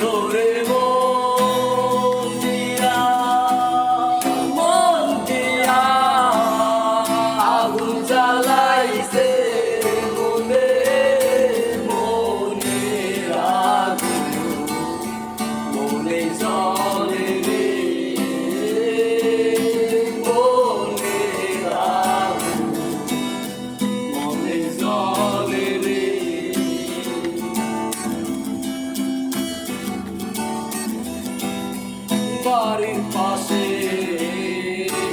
Toremo. বাড়ির পাশে,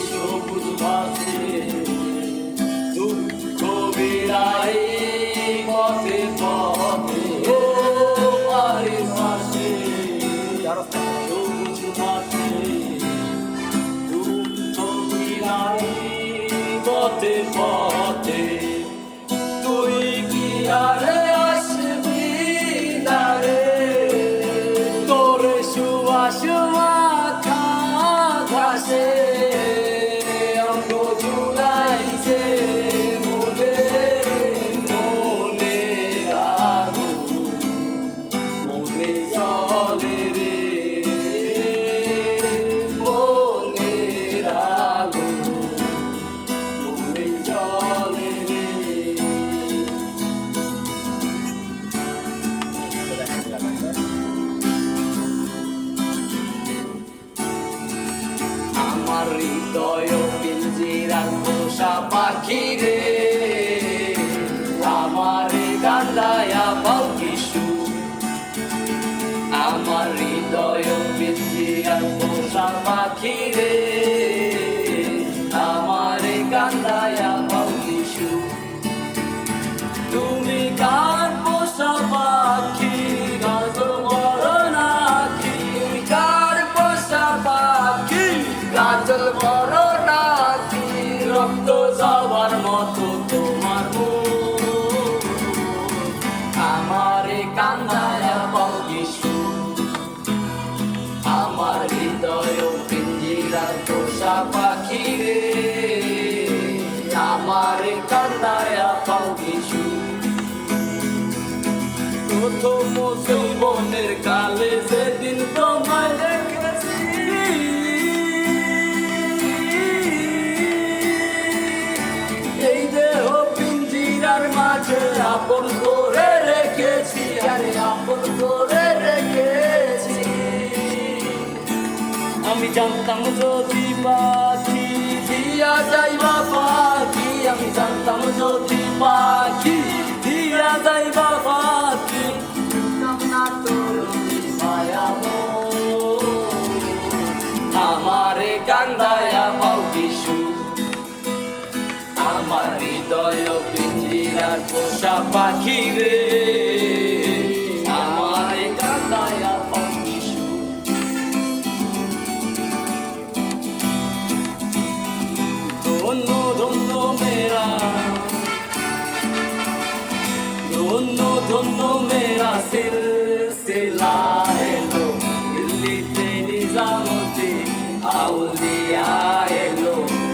সবুজ বাসে দুঃখ বিড়াই পথে পথে বাড়ির পাশে। সবুজ বাসে দুঃখ বিড়াই পথে পথে। আমার হৃদয় পিঞ্জিরার পোষা পাখি রে। আমার গান্দায়া কিশু আমার হৃদয় পিঞ্জিরার পোষা পাখি রে। আমারে কান্দায় বগিসু আমার হৃদয় পিঞ্জিরার পোষা পাখি রে। আমার কান্দায় বগিসু প্রথম যৌবনের কালে সেদিন তোমায় দেখেছি। এই দেহ পিঞ্জিরার মাঝে আপন জানতাম যদি পাখি দিয়া যাইবা পাখি, আমি জানতাম যদি পাখি দিয়া যাইবা পাখি। আমারে কান্দায়া পাও কিছু আমার হৃদয় পিঞ্জিরার পোষা পাখি রে।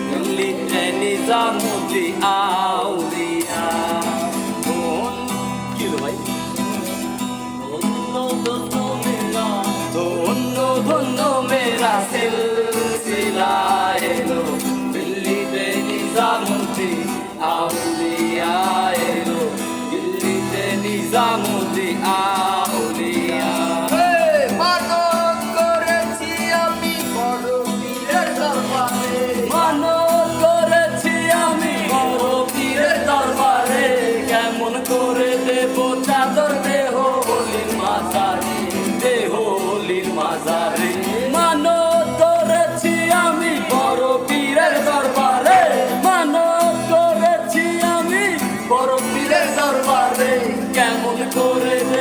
দিল্লিতে নিজামতি আউলিয়া ধন্য কি হলো ভাই ধন্য ধন্য মেরা সিলসিলা এলো দিল্লিতে নিজামতি আউলিয়া এলো দিল্লিতে নিজামতি আ কেমন করে